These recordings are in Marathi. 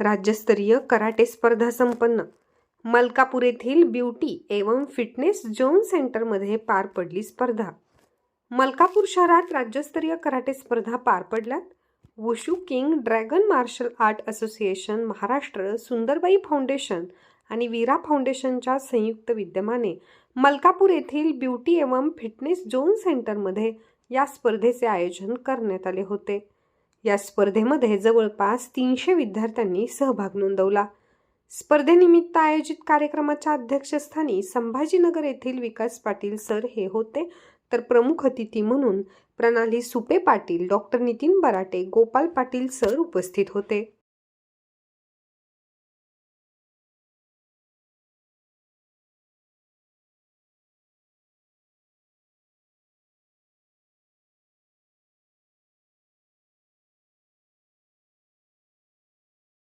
राज्यस्तरीय कराटे स्पर्धा संपन्न. मलकापूर येथील ब्युटी एवं फिटनेस जोन सेंटरमध्ये पार पडली स्पर्धा. मलकापूर शहरात राज्यस्तरीय कराटे स्पर्धा पार पडल्यात. Wushu king dragon martial art association Maharashtra Sundarbai foundation आणि वीरा फाउंडेशनच्या संयुक्त विद्यमाने मलकापूर येथील ब्युटी एवं फिटनेस जोन सेंटरमध्ये या स्पर्धेचे आयोजन करण्यात आले होते. या स्पर्धेमध्ये जवळपास तीनशे विद्यार्थ्यांनी सहभाग नोंदवला. स्पर्धेनिमित्त आयोजित कार्यक्रमाच्या अध्यक्षस्थानी संभाजीनगर येथील विकास पाटील सर हे होते. तर प्रमुख अतिथी म्हणून प्रणाली सुपे पाटील डॉक्टर नितीन बराटे गोपाल पाटील सर उपस्थित होते.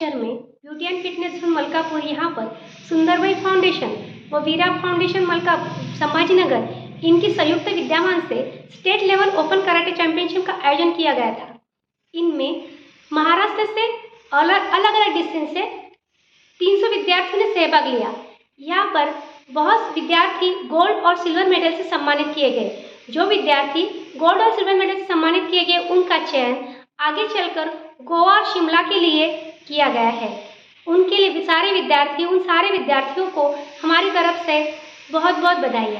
शहर में beauty and fitness zone Malkapur, यहाँ पर सुंदरबाई फाउंडेशन व वीरा फाउंडेशन, मलकापुर संभाजीनगर, इनकी संयुक्त विद्यमान से state level open karate championship का आयोजन किया गया था। इनमें महाराष्ट्र से अलग अलग अलग डिस्टेंस से 300 विद्यार्थियों ने सहभाग लिया। यहाँ पर बहुत विद्यार्थी गोल्ड और सिल्वर मेडल से सम्मानित किए गए। जो विद्यार्थी गोल्ड और सिल्वर मेडल से सम्मानित किए गए, उनका चयन आगे चलकर गोवा शिमला के लिए किया गया है। उनके लिए सारे विद्यार्थी उन सारे विद्यार्थियों को हमारी तरफ से बहुत बहुत बधाई